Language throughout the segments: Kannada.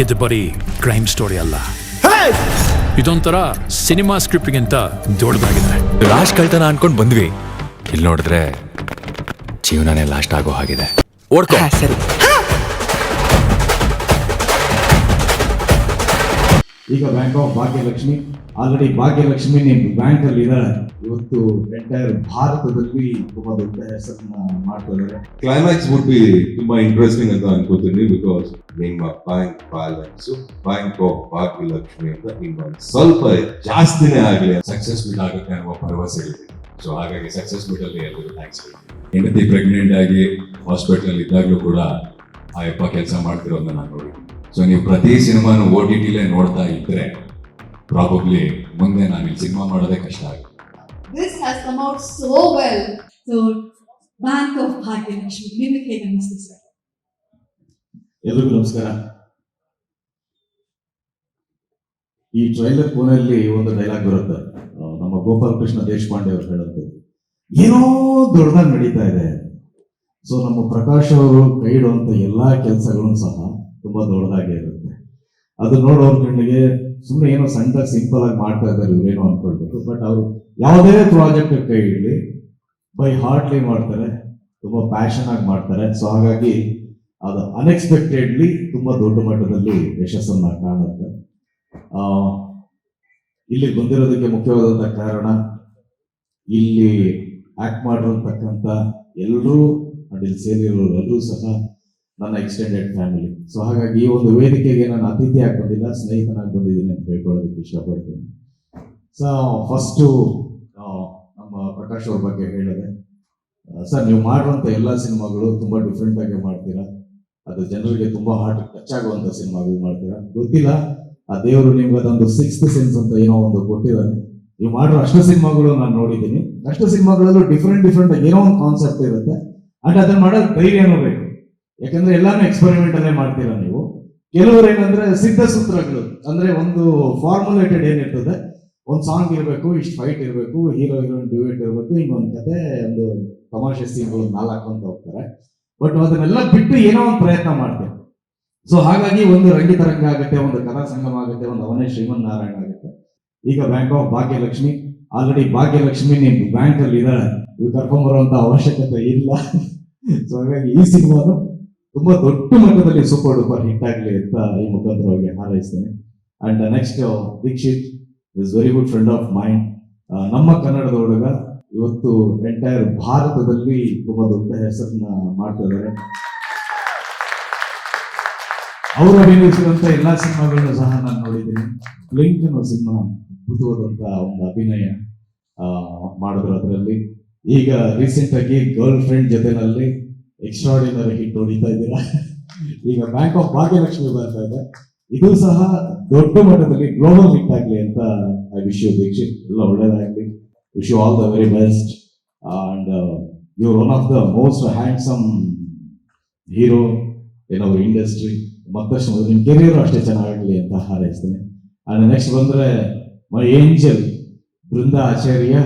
ಇದು ಬರೀ ಕ್ರೈಮ್ ಸ್ಟೋರಿ ಅಲ್ಲ. ಇದೊಂಥರ ಸಿನಿಮಾ ಸ್ಕ್ರಿಪ್ಟ್ಗಿಂತ ದೊಡ್ಡದಾಗಿದೆ. ಲಾಸ್ಟ್ ಕಳ್ತನ ಅನ್ಕೊಂಡು ಬಂದ್ವಿ. ಇಲ್ಲಿ ನೋಡಿದ್ರೆ ಜೀವನನೇ ಲಾಸ್ಟ್ ಆಗೋ ಹಾಗಿದೆ. ಓಡ್ಕೊ. ಸರಿ. ಈಗ bank of Bhagyalakshmi. Already Bhagyalakshmi ನಿಮ್ ಬ್ಯಾಂಕ್ ಅಲ್ಲಿ ಇವತ್ತು ಎಂಟೈರ್ ಭಾರತದಲ್ಲಿ ತುಂಬಾ ದೊಡ್ಡ ಹೆಸರನ್ನ ಮಾಡ್ತಾ ಇದ್ದಾರೆ ಕ್ಲೈಮ್ಯಾಕ್ಸ್ ವುಡ್ ಬಿ ತುಂಬಾ ಇಂಟ್ರೆಸ್ಟಿಂಗ್ ಅಂತ ಅನ್ಕೋತೀನಿ ಬಿಕಾಸ್ ನಿಮ್ಮ bank balance bank of Bhagyalakshmi ಅಂತ ಇನ್ನೊಂದು ಸ್ವಲ್ಪ ಜಾಸ್ತಿನೇ ಆಗಲಿ ಸಕ್ಸಸ್ಫುಲ್ ಆಗುತ್ತೆ ಅನ್ನುವ ಭರವಸೆ ಇದೆ. ಸೊ ಹಾಗಾಗಿ ಸಕ್ಸಸ್ಫುಲ್ ಅಲ್ಲಿ ಎಲ್ಲರಿಗೂ ಥ್ಯಾಂಕ್ಸ್ ಹೆಂಡತಿ ಪ್ರೆಗ್ನೆಂಟ್ ಆಗಿ ಹಾಸ್ಪಿಟಲ್ ಇದ್ದಾಗಲೂ ಕೂಡ ಆ ಯಪ್ಪ ಕೆಲಸ ಮಾಡ್ತಿರೋದನ್ನ ನಾನು ನೋಡಿದ್ದೀನಿ. ಸೊ ನೀವು ಪ್ರತಿ ಸಿನಿಮಾನು ಓ ಟಿ ಟಿಲೇ ನೋಡ್ತಾ ಇದ್ರೆ ಪ್ರಾಬಬ್ಲಿ ಮುಂದೆ ನಾನು ಇಲ್ಲಿ ಸಿನಿಮಾ ಮಾಡೋದೇ ಕಷ್ಟ ಆಗುತ್ತೆ. This has come out so well. So, Bank of Bhagyalakshmi, ನಿಮಗೆ ಹೇಗೆ ಅನಿಸ್ತು ಸರ್ ಎಲ್ರಿಗೂ ನಮಸ್ಕಾರ. ಈ ಟ್ರೈಲರ್ ಕೋನಲ್ಲಿ ಒಂದು ಡೈಲಾಗ್ ಬರುತ್ತೆ. ನಮ್ಮ ಗೋಪಾಲ್ ಕೃಷ್ಣ ದೇಶಪಾಂಡೆ ಅವರು ಹೇಳುತ್ತೆ. ಏನೋ ದೊಡ್ಡದಾಗಿ ನಡೀತಾ ಇದೆ. ಸೊ ನಮ್ಮ ಪ್ರಕಾಶ್ ಅವರು ಕೈ ಇಡುವಂತ ಎಲ್ಲಾ ಕೆಲಸಗಳು ಸಹ ತುಂಬಾ ದೊಡ್ಡದಾಗಿ ಇರುತ್ತೆ. ಅದು ನೋಡೋರ್ ಕಣ್ಣಿಗೆ ಸುಮ್ಮನೆ ಏನೋ ಸಣ್ಣದಾಗಿ ಸಿಂಪಲ್ ಆಗಿ ಮಾಡ್ತಾ ಇದ್ದಾರೆ ಇವ್ರೇನೋ ಅನ್ಕೊಳ್ಬೇಕು. ಬಟ್ ಅವರು ಯಾವುದೇ ಪ್ರಾಜೆಕ್ಟ್ ಕೈ ಇಡಲಿ ಬೈ ಹಾರ್ಟ್ಲಿ ಮಾಡ್ತಾರೆ, ತುಂಬಾ ಪ್ಯಾಷನ್ ಆಗಿ ಮಾಡ್ತಾರೆ. ಸೊ ಹಾಗಾಗಿ ಅದು ಅನ್ಎಕ್ಸ್ಪೆಕ್ಟೆಡ್ಲಿ ತುಂಬಾ ದೊಡ್ಡ ಮಟ್ಟದಲ್ಲಿ ಯಶಸ್ಸನ್ನ ಕಾಣುತ್ತೆ. ಇಲ್ಲಿ ಬಂದಿರೋದಕ್ಕೆ ಮುಖ್ಯವಾದಂತ ಕಾರಣ, ಇಲ್ಲಿ ಆಕ್ಟ್ ಮಾಡಿರತಕ್ಕಂಥ ಎಲ್ಲರೂ ಅಲ್ಲಿ ಸೇರಿರೋರು ಎಲ್ಲರೂ ಸಹ ನನ್ನ ಎಕ್ಸ್ಟೆಂಡೆಡ್ ಫ್ಯಾಮಿಲಿ ಸೊ ಹಾಗಾಗಿ ಈ ಒಂದು ವೇದಿಕೆಗೆ ನಾನು ಅತಿಥಿಯಾಗಿ ಬಂದಿಲ್ಲ ಸ್ನೇಹಿತನಾಗಿ ಬಂದಿದ್ದೀನಿ ಅಂತ ಹೇಳ್ಕೊಳ್ಳೋದಕ್ಕೆ ಇಷ್ಟಪಡ್ತೀನಿ. ಸೊ ಫಸ್ಟು ನಮ್ಮ ಪ್ರಕಾಶ್ ಅವ್ರ ಬಗ್ಗೆ ಹೇಳಿದೆ. ಸರ್, ನೀವು ಮಾಡುವಂಥ ಎಲ್ಲ ಸಿನಿಮಾಗಳು ತುಂಬಾ ಡಿಫ್ರೆಂಟ್ ಆಗಿ ಮಾಡ್ತೀರಾ? ಅದು ಜನರಿಗೆ ತುಂಬಾ ಹಾರ್ಟ್ ಟಚ್ ಆಗುವಂತ ಸಿನಿಮಾಗಳು ಮಾಡ್ತೀರಾ? ಗೊತ್ತಿಲ್ಲ. ಆ ದೇವರು ನಿಮ್ಗೆ ಅದೊಂದು ಸಿಕ್ಸ್ತ್ ಸೆನ್ಸ್ ಅಂತ ಏನೋ ಒಂದು ಕೊಟ್ಟಿದ್ದಾನೆ ನೀವು ಮಾಡಿರೋ ಅಷ್ಟು ಸಿನಿಮಾಗಳು ನಾನು ನೋಡಿದ್ದೀನಿ. ಅಷ್ಟು ಸಿನಿಮಾಗಳಲ್ಲೂ ಡಿಫ್ರೆಂಟ್ ಡಿಫ್ರೆಂಟ್ ಏನೋ ಒಂದು ಕಾನ್ಸೆಪ್ಟ್ ಇರುತ್ತೆ. ಅಂಡ್ ಅದನ್ನ ಮಾಡೋದು ಧೈರ್ಯನೂ ಬೇಕು. ಯಾಕಂದ್ರೆ ಎಲ್ಲಾನು ಎಕ್ಸ್ಪೆರಿಮೆಂಟ್ ಅಲ್ಲೇ ಮಾಡ್ತೀರಾ ನೀವು? ಕೆಲವರು ಏನಂದ್ರೆ ಸಿದ್ಧ ಸೂತ್ರಗಳು ಅಂದ್ರೆ ಒಂದು ಫಾರ್ಮುಲೇಟೆಡ್ ಏನಿರ್ತದೆ, ಒಂದು ಸಾಂಗ್ ಇರಬೇಕು, ಇಷ್ಟು ಫೈಟ್ ಇರಬೇಕು ಹೀರೋ ಹೀರೋಯಿನ್ ಡಿವೇಟ್ ಇರಬೇಕು, ಹಿಂಗೊಂದು ಕತೆ, ಒಂದು ತಮಾಷೆ ಸೀನ್ಗಳು ನಾಲ್ಕು ಅಂತ ಹೋಗ್ತಾರೆ. ಬಟ್ ಅದನ್ನೆಲ್ಲ ಬಿಟ್ಟು ಏನೋ ಒಂದು ಪ್ರಯತ್ನ ಮಾಡ್ತಾರೆ ಸೊ ಹಾಗಾಗಿ ಒಂದು ರಂಗಿತರಂಗ ಆಗುತ್ತೆ, ಒಂದು ಕಲಾ ಸಂಗಮ ಆಗುತ್ತೆ, ಒಂದು ಅವನೇ ಶ್ರೀಮನ್ ನಾರಾಯಣ ಆಗುತ್ತೆ. ಈಗ bank of Bhagyalakshmi already Bhagyalakshmi ನಿಮ್ ಬ್ಯಾಂಕ್ ಅಲ್ಲಿ ಇದ್ದಾಳೆ. ಇವ್ ಕರ್ಕೊಂಡ್ ಬರುವಂತ ಅವಶ್ಯಕತೆ ಇಲ್ಲ. ಸೊ ಹಾಗಾಗಿ ಈ ಸಿನಿಮಾನು ತುಂಬಾ ದೊಡ್ಡ ಮಟ್ಟದಲ್ಲಿ ಸೂಪರ್ ಡೂಪರ್ ಹಿಟ್ ಆಗಲಿ ಅಂತ ಈ ಮುಖಾಂತರವಾಗಿ ಹಾರೈಸ್ತೇನೆ. And next Dikshit is very good friend of mind ನಮ್ಮ ಕನ್ನಡದ ಹುಡುಗ ಇವತ್ತು ಎಂಟೈರ್ ಭಾರತದಲ್ಲಿ ತುಂಬಾ ದೊಡ್ಡ ಹೆಸರನ್ನ ಮಾಡ್ತಾ ಇದ್ದಾರೆ. ಅವರು ಅಭಿನಯಿಸಿದಂತ ಎಲ್ಲಾ ಸಿನಿಮಾಗಳನ್ನ ಸಹ ನಾನು ನೋಡಿದ್ದೀನಿ. ಬ್ಲಿಂಕ್ ಅನ್ನೋ ಸಿನಿಮಾ ಅದ್ಭುತವಾದಂತ ಒಂದು ಅಭಿನಯ ಮಾಡಿದ್ರು ಅದರಲ್ಲಿ. ಈಗ ರೀಸೆಂಟ್ ಆಗಿ ಗರ್ಲ್ ಫ್ರೆಂಡ್ ಜೊತೆನಲ್ಲಿ ಎಕ್ಸ್ಟ್ರಾಡಿನರಿ ಹಿಟ್ ಹೊಡಿತಾ ಇದ್ದೀರಾ? ಈಗ ಬ್ಯಾಂಕ್ ಆಫ್ ಭಾಗ್ಯಲಕ್ಷ್ಮಿ ಬರ್ತಾ ಇದೆ. ಇದು ಸಹ ದೊಡ್ಡ ಮಟ್ಟದಲ್ಲಿ ಗ್ಲೋಬಲ್ ಹಿಟ್ ಆಗಲಿ ಅಂತ ಐ ವಿಶ್ ಯು ದೀಕ್ಷಿತ್ ಎಲ್ಲ ಒಳ್ಳೇದಾಗ್ಲಿ. Wish you all the very best and you one of the most handsome hero in our industry ಮತ್ತಷ್ಟು ನಿಮ್ಮ ಕೆರಿಯರ್ ಅಷ್ಟೇ ಆಗಲಿ ಅಂತ ಹಾರೈಸ್ತೇನೆ. ಅಂಡ್ ನೆಕ್ಸ್ಟ್ ಬಂದ್ರೆ ಮೈ ಏಂಜಲ್ ಬೃಂದಾ ಆಚಾರ್ಯ,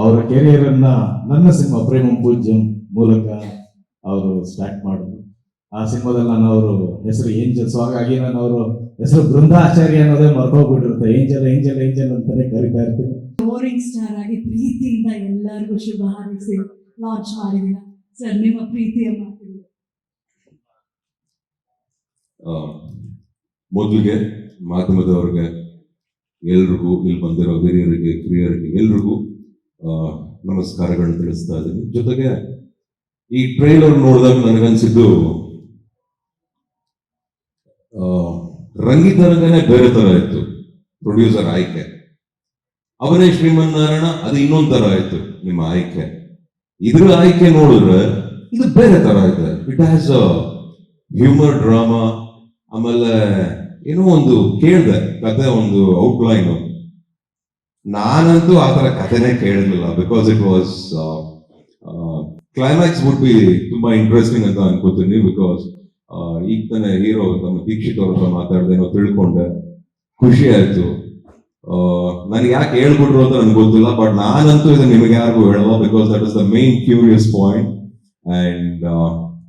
ಅವರ ಕೆರಿಯರ್ ಅನ್ನ ನನ್ನ ಸಿನಿಮಾ ಪ್ರೇಮ ಪೂಜ್ಯಂ ಮೂಲಕ ಅವರು ಸ್ಟಾರ್ಟ್ ಮಾಡಿದ್ರು. ಆ ಸಿನಿಮಾದಲ್ಲಿ ನಾನು ಅವರು ಹೆಸರು ಏಂಜಲ್ ಸೊ ಹಾಗಾಗಿ ನಾನು ಅವರು ಹೆಸರು ಬೃಂದಾಚಾರ್ಯ ಅನ್ನೋದೇ ಮರ್ತೋಗ್ಬಿಟ್ಟಿರುತ್ತೆ ಏಂಜಲ್ ಏಂಜಲ್ ಏಂಜಲ್ ಅಂತಾನೆ ಕರಿತಾ ಇರ್ತೀನಿ. ರೋರಿಂಗ್ ಸ್ಟಾರ್ ಆಗಿ ಪ್ರೀತಿಯಿಂದ ಎಲ್ಲರಿಗೂ ಶುಭ ಹಾರೈಸಿ ಲಾಂಚ್ ಮಾಡಿದಿರ ಸರ್ ನಿಮ್ಮ ಪ್ರೀತಿಯ ಮೊದಲಿಗೆ ಮಾಧ್ಯಮದವ್ರಿಗೆ ಎಲ್ರಿಗೂ ಇಲ್ಲಿ ಬಂದಿರೋ ಹಿರಿಯರಿಗೆ ಕಿರಿಯರಿಗೆ ಎಲ್ರಿಗೂ ಆ, ನಮಸ್ಕಾರಗಳನ್ನ ತಿಳಿಸ್ತಾ ಇದ್ದೀನಿ. ಜೊತೆಗೆ ಈ ಟ್ರೈಲರ್ ನೋಡಿದಾಗ ನನಗನ್ಸಿದ್ದು ಆ, ರಂಗಿತರಂಗನೇ ಬೇರೆ ತರ ಇತ್ತು ಪ್ರೊಡ್ಯೂಸರ್ ಆಯ್ಕೆ. ಅವನೇ ಶ್ರೀಮನ್ನಾರಾಯಣ ಅದು ಇನ್ನೊಂದ್ ತರ ಆಯ್ತು ನಿಮ್ಮ ಆಯ್ಕೆ. ಇದ್ರ ಆಯ್ಕೆ ನೋಡಿದ್ರೆ ಇದು ಬೇರೆ ತರ ಇದೆ. It has a humour drama ಆಮೇಲೆ ಏನೋ ಒಂದು ಕೇಳಿದೆ ಕತೆ ಒಂದು ಔಟ್ಲೈನ್ ನಾನಂತೂ ಆ ಥರ ಕಥೆನೇ ಕೇಳಿರ್ಲಿಲ್ಲ because it was climax would be ತುಂಬಾ ಇಂಟ್ರೆಸ್ಟಿಂಗ್ ಅಂತ ಅನ್ಕೋತೀನಿ ಬಿಕಾಸ್ ಈಗ ತಾನೇ ಹೀರೋ ನಮ್ಮ ದೀಕ್ಷಿತ್ ಅವ್ರ ಹತ್ರ ಮಾತಾಡ್ದೇನೋ ತಿಳ್ಕೊಂಡೆ. ಖುಷಿ ಆಯ್ತು. ನನಗೆ ಯಾಕೆ ಹೇಳ್ಬಿಟ್ರು ಅಂತ ನನ್ಗೆ ಗೊತ್ತಿಲ್ಲ ಬಟ್ ನಾನಂತೂ ಇದು ನಿಮಗೆ ಯಾರಿಗೂ ಹೇಳಲ್ಲ because that is the main curious point and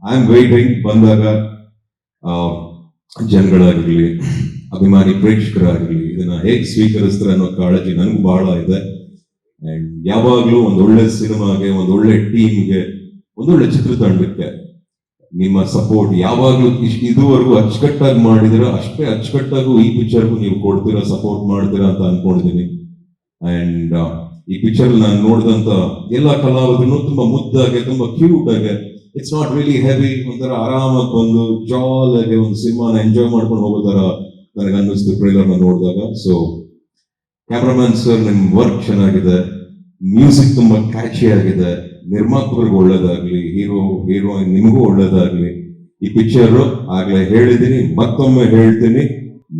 I am waiting ಬಂದಾಗ ಜನಗಳಾಗಿರ್ಲಿ, ಅಭಿಮಾನಿ ಪ್ರೇಕ್ಷಕರಾಗಲಿ ಇದನ್ನ ಹೇಗೆ ಸ್ವೀಕರಿಸ್ತಾರೆ ಅನ್ನೋ ಕಾಳಜಿ ನನಗೂ ಬಹಳ ಇದೆ. ಯಾವಾಗ್ಲೂ ಒಳ್ಳೆ ಸಿನಿಮಾಗೆ ಒಂದೊಳ್ಳೆ ಟೀಮ್ಗೆ ಒಂದೊಳ್ಳೆ ಚಿತ್ರತಂಡಕ್ಕೆ ನಿಮ್ಮ ಸಪೋರ್ಟ್ ಯಾವಾಗ್ಲೂ ಇದುವರೆಗೂ ಅಚ್ಚುಕಟ್ಟಾಗಿ ಮಾಡಿದಿರ, ಅಷ್ಟೇ ಅಚ್ಚುಕಟ್ಟಾಗೂ ಈ ಪಿಕ್ಚರ್ಗೂ ನೀವು ಕೊಡ್ತೀರಾ ಸಪೋರ್ಟ್ ಮಾಡ್ತೀರಾ ಅಂತ ಅನ್ಕೊಂಡಿದ್ದೀನಿ. ಅಂಡ್ ಈ ಪಿಕ್ಚರ್ ನಾನು ನೋಡಿದಂತ ಎಲ್ಲ ಕಲಾವಿದ್ರು ತುಂಬಾ ಮುದ್ದಾಗೆ, ತುಂಬಾ ಕ್ಯೂಟ್ ಆಗಿ ಇಟ್ಸ್ ನಾಟ್ ರಿಯಲಿ ಹೆವಿ ಒಂಥರ ಆರಾಮಾಗಿ ಬಂದು ಜಾಲ್ ಆಗಿ ಒಂದು ಸಿನಿಮಾನ ಎಂಜಾಯ್ ಮಾಡ್ಕೊಂಡು ಹೋಗೋ ತರ ನನಗೆ ಅನ್ನಿಸ್ತು ಟ್ರೈಲರ್ನ ನೋಡಿದಾಗ. ಸೊ ಕ್ಯಾಮ್ರಾಮನ್ ಸರ್ ನಿಮ್ಮ ವರ್ಕ್ ಚೆನ್ನಾಗಿದೆ. ಮ್ಯೂಸಿಕ್ ತುಂಬಾ ಕ್ಯಾಚಿ ಆಗಿದೆ. ನಿರ್ಮಾಪಕರಿಗೆ ಒಳ್ಳೇದಾಗ್ಲಿ ಹೀರೋ ಹೀರೋಯಿನ್ ನಿಮಗೂ ಒಳ್ಳೇದಾಗ್ಲಿ. ಈ ಪಿಕ್ಚರ್ ಆಗ್ಲೇ ಹೇಳಿದ್ದೀನಿ, ಮತ್ತೊಮ್ಮೆ ಹೇಳ್ತೀನಿ.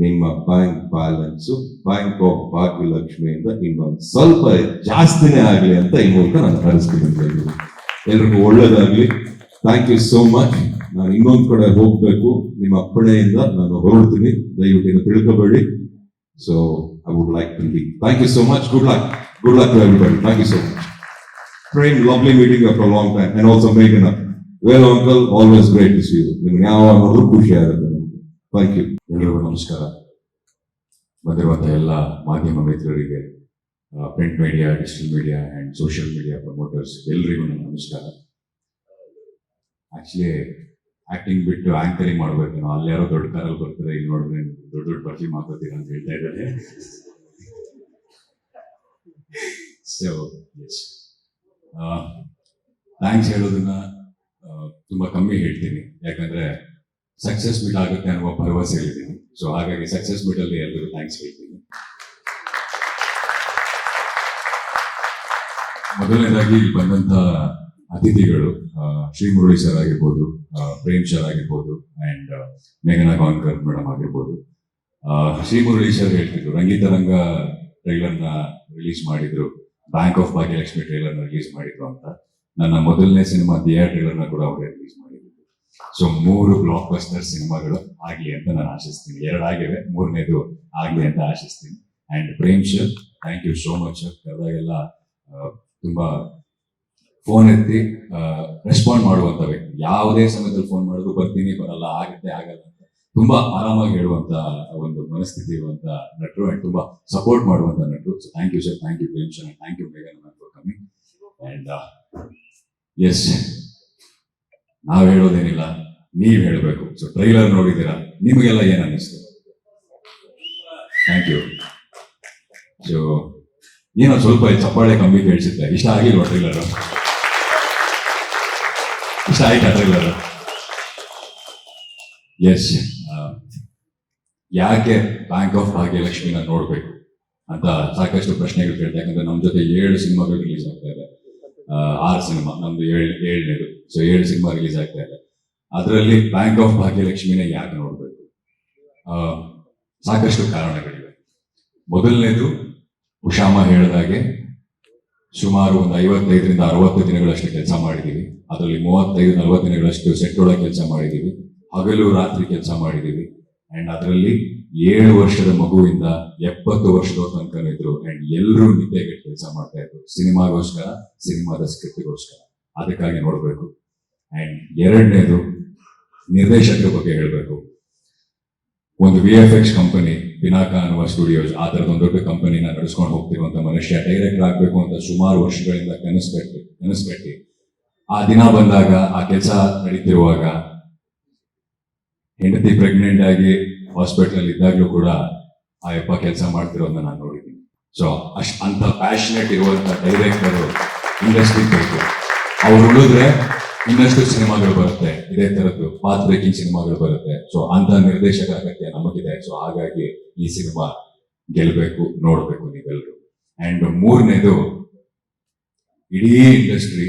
ನಿಮ್ಮ ಬ್ಯಾಂಕ್ ಬ್ಯಾಲೆನ್ಸ್ ಬ್ಯಾಂಕ್ ಆಫ್ ಭಾಗ್ಯಲಕ್ಷ್ಮಿಯಿಂದ ಇನ್ನೊಂದು ಸ್ವಲ್ಪ ಜಾಸ್ತಿನೇ ಆಗಲಿ ಅಂತ ಈ ಮೂಲಕ ನಾನು ಹರಿಸ್ತೀನಿ ಎಲ್ರಿಗೂ ಒಳ್ಳೇದಾಗ್ಲಿ. ಥ್ಯಾಂಕ್ ಯು ಸೋ ಮಚ್ ನಾನು ಇನ್ನೊಂದು ಕಡೆ ಹೋಗಬೇಕು. ನಿಮ್ಮ ಅಪ್ಪಣೆಯಿಂದ ನಾನು ಹೊರಡ್ತೀನಿ. ದಯವಿಟ್ಟು ತಿಳ್ಕೊಬೇಡಿ. So I would like to be thank you so much good luck good luck to everybody. Thank you so much Prem, lovely meeting you after a long time, and also Meghana. Well, uncle, always great to see you. ನಿಮ್ಗೆ ಯಾವ ನೋಡಿದ್ರು ಖುಷಿ ಆಗುತ್ತೆ ನಮ್ಗೆ ಥ್ಯಾಂಕ್ ಯು ಎಲ್ರಿಗೂ ನಮಸ್ಕಾರ. ಬಂದಿರುವಂಥ ಎಲ್ಲ ಮಾಧ್ಯಮ ಮಿತ್ರರಿಗೆ print media digital media and social media promoters ಎಲ್ಲರಿಗೂ ನನ್ನ ನಮಸ್ಕಾರ. ಆ್ಯಕ್ಚುಲಿ ಆ್ಯಕ್ಟಿಂಗ್ ಬಿಟ್ಟು ಆಂಕರಿಂಗ್ ಮಾಡ್ಬೇಕು. ನಾವು ಅಲ್ಲಿ ಯಾರೋ ದೊಡ್ಡ ಕಾರಲ್ಲಿ ಬರ್ತಾರೆ, ಇಲ್ಲಿ ನೋಡಿದ್ರೆ ದೊಡ್ಡ ದೊಡ್ಡ ಪರ್ಚಿ ಮಾತಾಡ್ತೀರಾ ಅಂತ ಹೇಳ್ತಾ ಇದ್ದಾರೆ. ಸೊ ಎಸ್ ಥ್ಯಾಂಕ್ಸ್ ಹೇಳೋದನ್ನ ತುಂಬಾ ಕಮ್ಮಿ ಹೇಳ್ತೀನಿ. ಯಾಕಂದ್ರೆ ಸಕ್ಸಸ್ ಮೀಟ್ ಆಗುತ್ತೆ ಅನ್ನುವ ಭರವಸೆ ಹೇಳಿದ್ದೀನಿ ಸೊ ಹಾಗಾಗಿ ಸಕ್ಸಸ್ ಮೀಟ್ ಅಲ್ಲಿ ಥ್ಯಾಂಕ್ಸ್ ಹೇಳ್ತೀನಿ. ಮೊದಲನೇದಾಗಿ ಇಲ್ಲಿ ಬಂದಂತ ಅತಿಥಿಗಳು ಶ್ರೀ ಮುರುಳಿ ಸರ್ ಆಗಿರ್ಬೋದು ಪ್ರೇಮ್ ಸರ್ ಆಗಿರ್ಬೋದು ಅಂಡ್ ಮೇಘನಾ ಗಾನ್ಕರ್ ಮೇಡಮ್ ಆಗಿರ್ಬೋದು. ಶ್ರೀ ಮುರಳಿ ಸರ್ ಹೇಳ್ತಿದ್ರು ರಂಗಿತರಂಗ ಟ್ರೈಲರ್ನ ರಿಲೀಸ್ ಮಾಡಿದ್ರು ಬ್ಯಾಂಕ್ ಆಫ್ ಭಾಗ್ಯಲಕ್ಷ್ಮಿ ಟ್ರೈಲರ್ನ ರಿಲೀಸ್ ಮಾಡಿದ್ರು ಅಂತ. ನನ್ನ ಮೊದಲನೇ ಸಿನಿಮಾ ದಿಯಾ ಟ್ರೈಲರ್ನ ಕೂಡ ಅವರೇ ರಿಲೀಸ್ ಮಾಡಿದ್ರು. ಸೊ ಮೂರು ಬ್ಲಾಕ್ ಬಸ್ಟರ್ ಸಿನಿಮಾಗಳು ಆಗಲಿ ಅಂತ ನಾನು ಆಶಿಸ್ತೀನಿ. ಎರಡಾಗಿವೆ, ಮೂರನೇದು ಆಗ್ಲಿ ಅಂತ ಆಶಿಸ್ತೀನಿ. And Prem sir thank you so much sir ಕರೆದಾಗೆಲ್ಲ ತುಂಬಾ ಫೋನ್ ಎತ್ತಿ ರೆಸ್ಪಾಂಡ್ ಮಾಡುವಂತ ವ್ಯಕ್ತಿ. ಯಾವುದೇ ಸಮಯದಲ್ಲಿ ಫೋನ್ ಮಾಡಿದ್ರು ಬರ್ತೀನಿ, ಬರಲ್ಲ, ಆಗುತ್ತೆ, ಆಗಲ್ಲ ಅಂತ ತುಂಬಾ ಆರಾಮಾಗಿ ಹೇಳುವಂತ ಒಂದು ಮನಸ್ಥಿತಿ ಇರುವಂತ ನಟರು ಅಂಡ್ ತುಂಬಾ ಸಪೋರ್ಟ್ ಮಾಡುವಂತ ನಟರು. So thank you sir thank you Prem sir thank you ಮೇಘನ್ for coming and yes ನಾವ್ ಹೇಳೋದೇನಿಲ್ಲ, ನೀವ್ ಹೇಳಬೇಕು. ಸೊ ಟ್ರೈಲರ್ ನೋಡಿದ್ದೀರಾ? ನಿಮಗೆಲ್ಲ ಏನ್ ಅನ್ನಿಸ್ತು? ಥ್ಯಾಂಕ್ ಯು ಸೊ ಏನೋ ಸ್ವಲ್ಪ ಚಪ್ಪಾಳೆ ಕಮ್ಮಿ ಕೇಳಿಸುತ್ತೆ ಇಷ್ಟ ಆಗಿಲ್ವಾ ಟ್ರೈಲರ್ ಟ್ರೈಲರ್ ಎಸ್ ಯಾಕೆ ಬ್ಯಾಂಕ್ ಆಫ್ ಭಾಗ್ಯಲಕ್ಷ್ಮಿನ ನೋಡಬೇಕು ಅಂತ ಸಾಕಷ್ಟು ಪ್ರಶ್ನೆಗಳು ಕೇಳಿದೆ. ಯಾಕಂದ್ರೆ ನಮ್ಮ ಜೊತೆ ಏಳು ಸಿನಿಮಾಗಳು ರಿಲೀಸ್ ಆಗ್ತಾ ಇದೆ. ಆರು ಸಿನಿಮಾ, ನಮ್ದು ಏಳು, ಏಳನೇದು. ಸೊ ಏಳು ಸಿನಿಮಾ ರಿಲೀಸ್ ಆಗ್ತಾ ಇದೆ. ಅದರಲ್ಲಿ ಬ್ಯಾಂಕ್ ಆಫ್ ಭಾಗ್ಯಲಕ್ಷ್ಮಿನ ಯಾಕೆ ನೋಡಬೇಕು? ಸಾಕಷ್ಟು ಕಾರಣಗಳಿವೆ. ಮೊದಲನೇದು, ಉಷಾಮ ಹೇಳಿದಾಗೆ ಸುಮಾರು ಒಂದು ಐವತ್ತೈದರಿಂದ ಅರವತ್ತು ದಿನಗಳಷ್ಟು ಕೆಲಸ ಮಾಡಿದ್ದೀವಿ ಅದರಲ್ಲಿ ಮೂವತ್ತೈದು, ನಲವತ್ತು ದಿನಗಳಷ್ಟು ಸೆಟ್ ಒಳಗೆ ಕೆಲಸ ಮಾಡಿದ್ದೀವಿ ಹಗಲು ರಾತ್ರಿ ಕೆಲಸ ಮಾಡಿದ್ದೀವಿ ಅಂಡ್ ಅದರಲ್ಲಿ ಏಳು ವರ್ಷದ ಮಗುವಿಂದ ಎಪ್ಪತ್ತು ವರ್ಷದ ತನಕ ಇದ್ರು. ಅಂಡ್ ಎಲ್ಲರೂ ನಿದ್ದೆಗೆ ಕೆಲಸ ಮಾಡ್ತಾ ಇದ್ರು. ಸಿನಿಮಾಗೋಸ್ಕರ, ಸಿನಿಮಾದ ಸ್ಕ್ರಿಪ್ಟ್ಗೋಸ್ಕರ. ಅದಕ್ಕಾಗಿ ನೋಡಬೇಕು. ಅಂಡ್ ಎರಡನೇದು ನಿರ್ದೇಶಕರ ಬಗ್ಗೆ ಹೇಳಬೇಕು. ಒಂದು V F X company Pinaka ಅನ್ನುವ ಸ್ಟುಡಿಯೋಸ್ ಆ ಥರದ ಒಂದು ದೊಡ್ಡ ಕಂಪನಿನ ನಡೆಸ್ಕೊಂಡು ಹೋಗ್ತಿರುವಂತ ಮನುಷ್ಯ ಡೈರೆಕ್ಟರ್ ಆಗಬೇಕು ಅಂತ ಸುಮಾರು ವರ್ಷಗಳಿಂದ ಕನಸು ಕಟ್ಟಿ ಕನಸು ಕಟ್ಟಿ ಆ ದಿನ ಬಂದಾಗ, ಆ ಕೆಲಸ ನಡೀತಿರುವಾಗ, ಹೆಂಡತಿ ಪ್ರೆಗ್ನೆಂಟ್ ಆಗಿ ಹಾಸ್ಪಿಟಲ್ ಇದ್ದಾಗಲೂ ಕೂಡ, ಆ ಯಪ್ಪ, ಕೆಲಸ ಮಾಡ್ತಿರೋದನ್ನ ನಾನು ನೋಡಿದ್ದೀನಿ. ಸೊ ಅಷ್ಟ ಅಂತ ಪ್ಯಾಷನೆಟ್ ಇರುವಂತ ಡೈರೆಕ್ಟರ್ ಇಂಡಸ್ಟ್ರಿ ಬೇಕು ಅವ್ರು ಉಳಿದ್ರೆ ಇನ್ನಷ್ಟು ಸಿನಿಮಾಗಳು ಬರುತ್ತೆ. ಇದೇ ತರದ್ದು ಪಾತ್ ಬ್ರೇಕಿಂಗ್ ಸಿನಿಮಾಗಳು ಬರುತ್ತೆ. ಸೊ ಅಂತ ನಿರ್ದೇಶಕ ಅಗತ್ಯ ನಮಗಿದೆ. ಸೊ ಹಾಗಾಗಿ ಈ ಸಿನಿಮಾ ಗೆಲ್ಬೇಕು, ನೋಡ್ಬೇಕು ನೀವೆಲ್ಲರೂ ಅಂಡ್ ಮೂರನೇದು, ಇಡೀ ಇಂಡಸ್ಟ್ರಿ,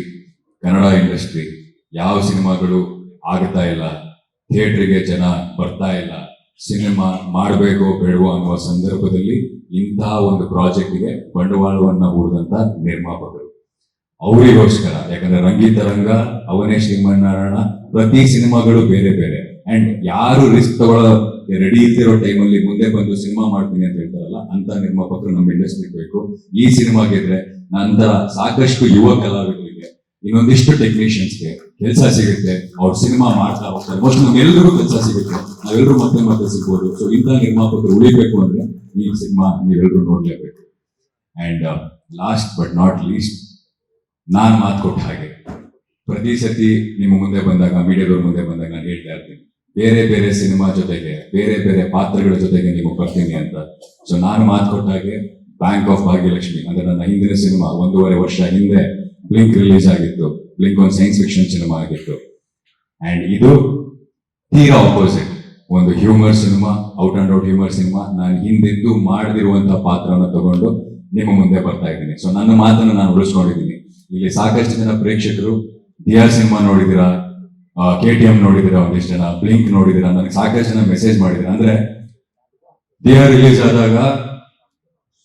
ಕನ್ನಡ ಇಂಡಸ್ಟ್ರಿ ಯಾವ ಸಿನಿಮಾಗಳು ಆಗ್ತಾ ಇಲ್ಲ, ಥಿಯೇಟ್ರಿಗೆ ಜನ ಬರ್ತಾ ಇಲ್ಲ, ಸಿನಿಮಾ ಮಾಡಬೇಕು ಬೇಡವೋ ಅನ್ನುವ ಸಂದರ್ಭದಲ್ಲಿ ಇಂತಹ ಒಂದು ಪ್ರಾಜೆಕ್ಟ್ಗೆ ಬಂಡವಾಳವನ್ನ ಹೂಡಿದಂತ ನಿರ್ಮಾಪಕರು. ಅವರಿಗೋಸ್ಕರ. ಯಾಕಂದ್ರೆ ರಂಗಿತರಂಗ ಅವನೇ ಶ್ರೀಮನ್ನಾರಾಯಣ, ಪ್ರತಿ ಸಿನಿಮಾಗಳು ಬೇರೆ ಬೇರೆ. ಅಂಡ್ ಯಾರು ರಿಸ್ಕ್ ತಗೊಳ್ಳೋ ರೆಡಿ ಇಲ್ದಿರೋ ಟೈಮಲ್ಲಿ ಮುಂದೆ ಬಂದು ಸಿನಿಮಾ ಮಾಡ್ತೀನಿ ಅಂತ ಹೇಳ್ತಾರಲ್ಲ, ಅಂತ ನಿರ್ಮಾಪಕರು ನಮ್ಮ ಇಂಡಸ್ಟ್ರಿ ಬೇಕು. ಈ ಸಿನಿಮಾಗಿದ್ರೆ ನಂತರ ಸಾಕಷ್ಟು ಯುವ ಕಲಾವಿದರಿಗೆ, ಇನ್ನೊಂದಿಷ್ಟು ಟೆಕ್ನಿಷಿಯನ್ಸ್ಗೆ ಕೆಲಸ ಸಿಗುತ್ತೆ. ಅವ್ರು ಸಿನಿಮಾ ಮಾಡ್ತಾ ಹೋಗ್ತಾರೆ. ಮೋಸ್ಟ್ ನಮ್ಗೆಲ್ಲರಿಗೂ ಕೆಲಸ ಸಿಗುತ್ತೆ. ನಾವೆಲ್ಲರೂ ಮತ್ತೆ ಮತ್ತೆ ಸಿಗ್ಬೋದು. ಸೊ ಇಂಥ ನಿರ್ಮಾಪಕರು ಉಳಿಬೇಕು ಅಂದ್ರೆ ಈ ಸಿನಿಮಾ ನೀವೆಲ್ಲರೂ ನೋಡ್ಲೇಬೇಕು. And last but not least ನಾನ್ ಮಾತು ಕೊಟ್ಟ ಹಾಗೆ. ಪ್ರತಿ ಸತಿ ನಿಮ್ಮ ಮುಂದೆ ಬಂದಾಗ, ಮೀಡಿಯಾದವ್ರ ಮುಂದೆ ಬಂದಾಗ ನಾನು ಹೇಳ್ತಾ ಇರ್ತೀನಿ. ಬೇರೆ ಬೇರೆ ಸಿನಿಮಾ ಜೊತೆಗೆ, ಬೇರೆ ಬೇರೆ ಪಾತ್ರಗಳ ಜೊತೆಗೆ ನೀವು ಬರ್ತೀನಿ ಅಂತ. ಸೊ ನಾನು ಮಾತು ಕೊಟ್ಟ ಹಾಗೆ ಬ್ಯಾಂಕ್ ಆಫ್ ಭಾಗ್ಯಲಕ್ಷ್ಮಿ, ಅಂದ್ರೆ ನನ್ನ ಹಿಂದಿನ ಸಿನಿಮಾ, ಒಂದೂವರೆ ವರ್ಷ ಹಿಂದೆ ಬ್ಲಿಂಕ್ ರಿಲೀಸ್ ಆಗಿತ್ತು. ಬ್ಲಿಂಕ್ ಒಂದು ಸೈನ್ಸ್ ಫಿಕ್ಷನ್ ಸಿನಿಮಾ ಆಗಿತ್ತು. ಅಂಡ್ ಇದು ತೀರಾ ಆಪೋಸಿಟ್ ಒಂದು humour cinema out and out humour cinema. ನಾನು ಹಿಂದಿದ್ದು ಮಾಡದಿರುವಂತಹ ಪಾತ್ರವನ್ನು ತಗೊಂಡು ನಿಮ್ಮ ಮುಂದೆ ಬರ್ತಾ ಇದ್ದೀನಿ. ಸೊ ನನ್ನ ಮಾತನ್ನು ನಾನು ಉಳಿಸ್ಕೊಂಡಿದ್ದೀನಿ. ಇಲ್ಲಿ ಸಾಕಷ್ಟು ಜನ ಪ್ರೇಕ್ಷಕರು ಡಿ ಆರ್ ಸಿನಿಮಾ ನೋಡಿದಿರಾ ಕೆ ಟಿ ಎಂ ನೋಡಿದಿರಾ ಒಂದಿಷ್ಟು ಜನ ಬ್ಲಿಂಕ್ ನೋಡಿದಿರಾ ನನಗೆ ಸಾಕಷ್ಟು ಜನ ಮೆಸೇಜ್ ಮಾಡಿದಿರ ಅಂದ್ರೆ ಡಿ ಆರ್ ರಿಲೀಸ್ ಆದಾಗ,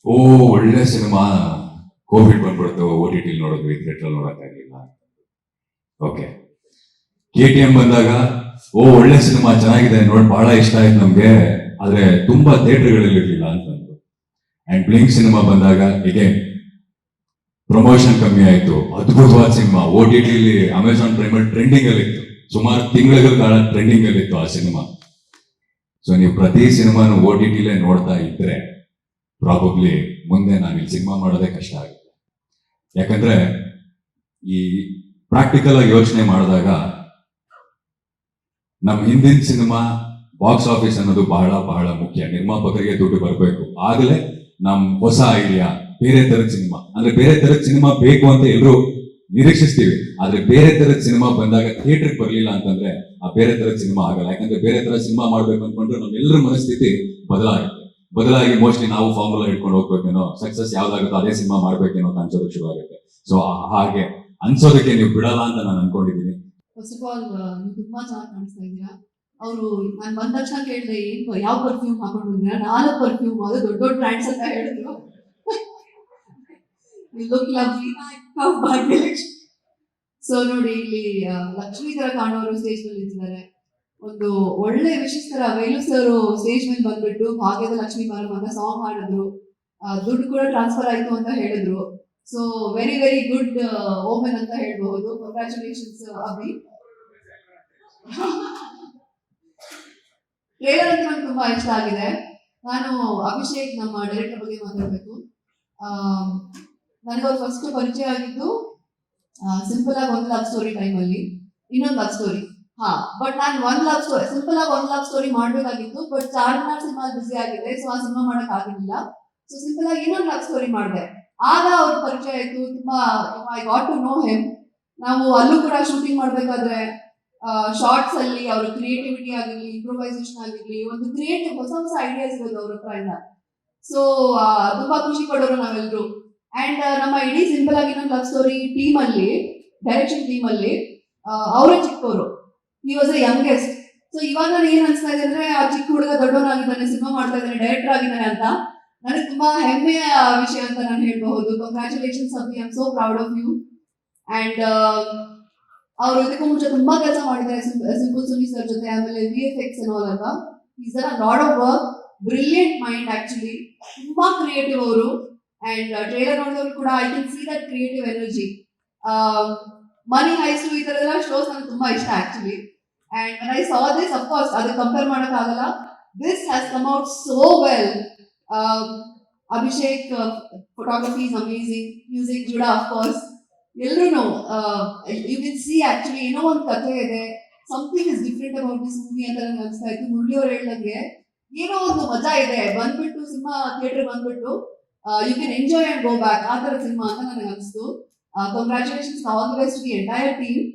ಓ, ಒಳ್ಳೆ ಸಿನಿಮಾ ಕೋವಿಡ್ ಬಂದ್ಬಿಡ್ತು ಓ ಟಿ ಟಿ ನೋಡಿದ್ವಿ ಥಿಯೇಟರ್ ನೋಡೋಕ್ಕಾಗಲಿಲ್ಲ ಓಕೆ ಕೆ ಟಿ ಎಂ ಬಂದಾಗ, ಓ, ಒಳ್ಳೆ ಸಿನಿಮಾ ಚೆನ್ನಾಗಿದೆ, ನೋಡಿ, ಬಹಳ ಇಷ್ಟ ಆಯ್ತು ನಮ್ಗೆ. ಆದ್ರೆ ತುಂಬಾ ಥಿಯೇಟರ್ಗಳಲ್ಲಿ ಇರ್ಲಿಲ್ಲ ಅಂತಂದ್ರು ಅಂಡ್ ಬ್ಲಿಂಕ್ ಸಿನಿಮಾ ಬಂದಾಗ ಹೀಗೆ ಪ್ರಮೋಷನ್ ಕಮ್ಮಿ ಆಯಿತು. ಅದ್ಭುತವಾದ ಸಿನಿಮಾ. ಓ ಟಿ ಟಿಲಿ ಅಮೆಝಾನ್ ಪ್ರೈಮಲ್ ಟ್ರೆಂಡಿಂಗ್ ಅಲ್ಲಿ ಇತ್ತು. ಸುಮಾರು ತಿಂಗಳ ಕಾಲ ಟ್ರೆಂಡಿಂಗ್ ಅಲ್ಲಿ ಇತ್ತು ಆ ಸಿನಿಮಾ. ಸೊ ನೀವು ಪ್ರತಿ ಸಿನಿಮಾನು ಓ ಟಿ ಟಿಲೇ ನೋಡ್ತಾ ಇದ್ರೆ ಪ್ರಾಬಬ್ಲಿ ಮುಂದೆ ನಾನು ಇಲ್ಲಿ ಸಿನಿಮಾ ಮಾಡೋದೇ ಕಷ್ಟ ಆಗುತ್ತೆ. ಯಾಕಂದ್ರೆ, ಈ ಪ್ರಾಕ್ಟಿಕಲ್ ಆಗಿ ಯೋಚನೆ ಮಾಡಿದಾಗ ನಮ್ಮ ಹಿಂದಿನ ಸಿನಿಮಾ ಬಾಕ್ಸ್ ಆಫೀಸ್ ಅನ್ನೋದು ಬಹಳ ಬಹಳ ಮುಖ್ಯ. ನಿರ್ಮಾಪಕರಿಗೆ ದುಡ್ಡು ಬರಬೇಕು. ಆಗಲೇ ನಮ್ಮ ಹೊಸ ಐಡಿಯಾ ಬೇರೆ ತರದ ಸಿನಿಮಾ. ಅಂದ್ರೆ ಬೇರೆ ತರದ ಸಿನಿಮಾ ಬೇಕು ಅಂತ ಎಲ್ಲರೂ ನಿರೀಕ್ಷಿಸ್ತೀವಿ. ಆದ್ರೆ ಬೇರೆ ತರದ ಸಿನಿಮಾ ಬಂದಾಗ ಥಿಯೇಟರ್ ಬರ್ಲಿಲ್ಲ ಅಂತಂದ್ರೆ ಆ ಬೇರೆ ತರದ ಸಿನಿಮಾ ಆಗಲ್ಲ. ಯಾಕಂದ್ರೆ ಬೇರೆ ತರ ಸಿನಿಮಾ ಮಾಡ್ಬೇಕು ಅನ್ಕೊಂಡ್ರೆ ನಮ್ಮೆಲ್ಲರ ಮನಸ್ಥಿತಿ ಬದಲಾಗುತ್ತೆ. ಬದಲಾಗಿ ಮೋಸ್ಟ್ಲಿ ನಾವು ಫಾರ್ಮುಲಾ ಹಿಡ್ಕೊಂಡು ಹೋಗ್ಬೇಕೇನೋ ಸಕ್ಸಸ್ ಯಾವ್ದಾಗುತ್ತೋ ಅದೇ ಸಿನಿಮಾ ಮಾಡ್ಬೇಕೇನೋ ಅಂತ ಅನ್ಸೋದಕ್ಕೆ ಶುರು ಆಗುತ್ತೆ. ಸೊ ಹಾಗೆ ಅನ್ಸೋದಕ್ಕೆ ನೀವು ಬಿಡಲ್ಲ ಅಂತ ನಾನು ಅನ್ಕೊಂಡಿದ್ದೀನಿ. ಫಸ್ಟ್ ಆಲ್ ನೀವು ತುಂಬಾ ಚೆನ್ನಾಗಿ ಇದ್ದೀರಾ. ಅವರು, ನಾನು ಬಂದ ತಕ್ಷಣ ಕೇಳಿದೆ, ಏನ್, ಯಾವ ಪರ್ಫ್ಯೂಮ್ ಹಾಕೊಂಡು ಬಂದಿರಾ? ನಾಲ್ಕು ಪರ್ಫ್ಯೂಮ್ ಅದು ದೊಡ್ಡ ದೊಡ್ಡ ಬ್ರ್ಯಾಂಡ್ಸ್ ಅಂತ ಹೇಳಿದ್ರು. ಲುಕ್ ಲವ್ಲಿ ಭಾಗ್ಯಲಕ್ಷ್ಮಿ ಸೊ ನೋಡಿ ಇಲ್ಲಿ ಲಕ್ಷ್ಮೀ ತರ ಕಾಣೋರು ಸ್ಟೇಜ್ ಮೇಲೆ ನಿಂತಿದ್ದಾರೆ ಒಂದು ಒಳ್ಳೆ ವಿಶಿಷ್ಟರ ವೈಲು ಸರ್ ಸ್ಟೇಜ್ ಮೇಲೆ ಬಂದ್ಬಿಟ್ಟು ಭಾಗ್ಯದ ಲಕ್ಷ್ಮೀ ಅಂತ ಸಾಂಗ್ ಮಾಡಿದ್ರು. ದುಡ್ಡು ಕೂಡ ಟ್ರಾನ್ಸ್ಫರ್ ಆಯ್ತು ಅಂತ ಹೇಳಿದ್ರು. So very very good omen ಅಂತ ಹೇಳ್ಬಹುದು. ಕಂಗ್ರಾಚುಲೇಷನ್ಸ್ ಅಭಿ. ಟ್ರೇಲರ್ ಅಂತ ನಂಗೆ ತುಂಬಾ ಇಷ್ಟ ಆಗಿದೆ. ನಾನು ಅಭಿಷೇಕ್ ನಮ್ಮ ಡೈರೆಕ್ಟರ್ ಬಗ್ಗೆ ಮಾತಾಡಬೇಕು. ನನಗೆ ಫಸ್ಟ್ ಪರಿಚಯ ಆಗಿದ್ದು ಸಿಂಪಲ್ ಆಗಿ ಒಂದು ಲವ್ ಸ್ಟೋರಿ ಟೈಮಲ್ಲಿ ಇನ್ನೊಂದು ಲವ್ ಸ್ಟೋರಿ ಹಾ ಬಟ್ ನಾನು ಒಂದ್ ಲವ್ ಸ್ಟೋರಿ ಸಿಂಪಲ್ ಆಗಿ ಒಂದು ಲವ್ ಸ್ಟೋರಿ ಮಾಡ್ಬೇಕಾಗಿತ್ತು ಬಟ್ ಚಾರ್ಮಿನಾರ್ ಸಿನಿಮಾ ಬಿಸಿ ಆಗಿದೆ ಸೊ ಆ ಸಿನಿಮಾ ಮಾಡಕ್ ಆಗಿರ್ಲಿಲ್ಲ. ಸೊ ಸಿಂಪಲ್ ಆಗಿ ಇನ್ನೊಂದು ಲವ್ ಸ್ಟೋರಿ ಮಾಡಿದೆ. ಆಗ ಅವ್ರ ಪರಿಚಯ ಆಯ್ತು, ತುಂಬಾ I got to know him ನಾವು ಅಲ್ಲೂ ಕೂಡ ಶೂಟಿಂಗ್ ಮಾಡ್ಬೇಕಾದ್ರೆ ಶಾರ್ಟ್ಸ್ ಅಲ್ಲಿ, ಅವ್ರ ಕ್ರಿಯೇಟಿವಿಟಿ ಆಗಿರ್ಲಿ ಇಂಪ್ರೂವೈಸೇಷನ್ ಆಗಿರ್ಲಿ, ಒಂದು ಕ್ರಿಯೇಟಿವ್ ಹೊಸ ಹೊಸ ಐಡಿಯಾಸ್ ಇರೋದು ಅವ್ರ ಹತ್ರ ಸೊ ತುಂಬಾ ಖುಷಿ ಪಡೋರು ನಾವೆಲ್ಲರೂ ಅಂಡ್ ನಮ್ಮ ಇಡೀ ಸಿಂಪಲ್ ಆಗಿ ನಮ್ಮ ಲವ್ ಸ್ಟೋರಿ ಟೀಮ್ ಅಲ್ಲಿ ಡೈರೆಕ್ಷನ್ ಟೀಮ್ ಅಲ್ಲಿ ಅವರೇ ಚಿಕ್ಕವರು. ಈ ವಾಸ್ ಯಂಗೆಸ್ಟ್ ಸೊ ಇವಾಗ ಏನ್ ಅನ್ಸ್ತಾ ಇದೆ ಅಂದ್ರೆ, ಆ ಚಿಕ್ಕ ಹುಡುಗ ದೊಡ್ಡವನಾಗಿದ್ದಾನೆ, ಸಿನಿಮಾ ಮಾಡ್ತಾ ಇದ್ದಾನೆ ಡೈರೆಕ್ಟರ್ ಆಗಿದ್ದಾನೆ ಅಂತ, ನನಗೆ ತುಂಬಾ ಹೆಮ್ಮೆಯ ವಿಷಯ ಅಂತ ನಾನು ಹೇಳ್ಬಹುದು. Congratulations Abhi I am so proud of you and ಅವ್ರ ಇದಕ್ಕೂ ಮುಂಚೆ ತುಂಬಾ ಕೆಲಸ ಮಾಡಿದ್ದಾರೆ ಸಿಂಪಲ್ ಸುನಿ ಸರ್ ಜೊತೆ, ಆಮೇಲೆ ವಿ ಎಫ್ ಎಕ್ಸ್ ಅನ್ನೋ ಅಲ್ಲ is a lot of work brilliant mind actually ತುಂಬಾ ಕ್ರಿಯೇಟಿವ್ ಅವರು. ಅಂಡ್ ಟ್ರೇಲರ್ ನೋಡಿದವರು ಕೂಡ I can see that creative energy ಮನಿ ಹೈಸು ಈ ಥರದೆಲ್ಲ ಶೋಸ್ ನಂಗೆ ತುಂಬಾ ಇಷ್ಟ actually and I saw this of course ಅದು ಕಂಪೇರ್ ಮಾಡೋಕ್ಕಾಗಲ್ಲ. This has come out so well Abhishek photography is amazing music ಜುಡ of course ಎಲ್ಲರೂ ಯು ವಿಲ್ ಸಿ ಆಕ್ಚುಲಿ ಏನೋ ಒಂದು ಕಥೆ ಇದೆ. Something is different about this movie ಅಂತ ನನಗೆ ಅನಿಸ್ತಾ ಇತ್ತು. ಮುರಳಿ ಅವ್ರು ಹೇಳ್ದಂಗೆ ಏನೋ ಒಂದು ಮಜಾ ಇದೆ. ಬಂದ್ಬಿಟ್ಟು, ಸಿನಿಮಾ ಥಿಯೇಟರ್ ಬಂದ್ಬಿಟ್ಟು you can enjoy and go back ಆ ಥರ ಸಿನಿಮಾ ಅಂತ ನನಗೆ ಅನಿಸ್ತು congratulations all the best the entire team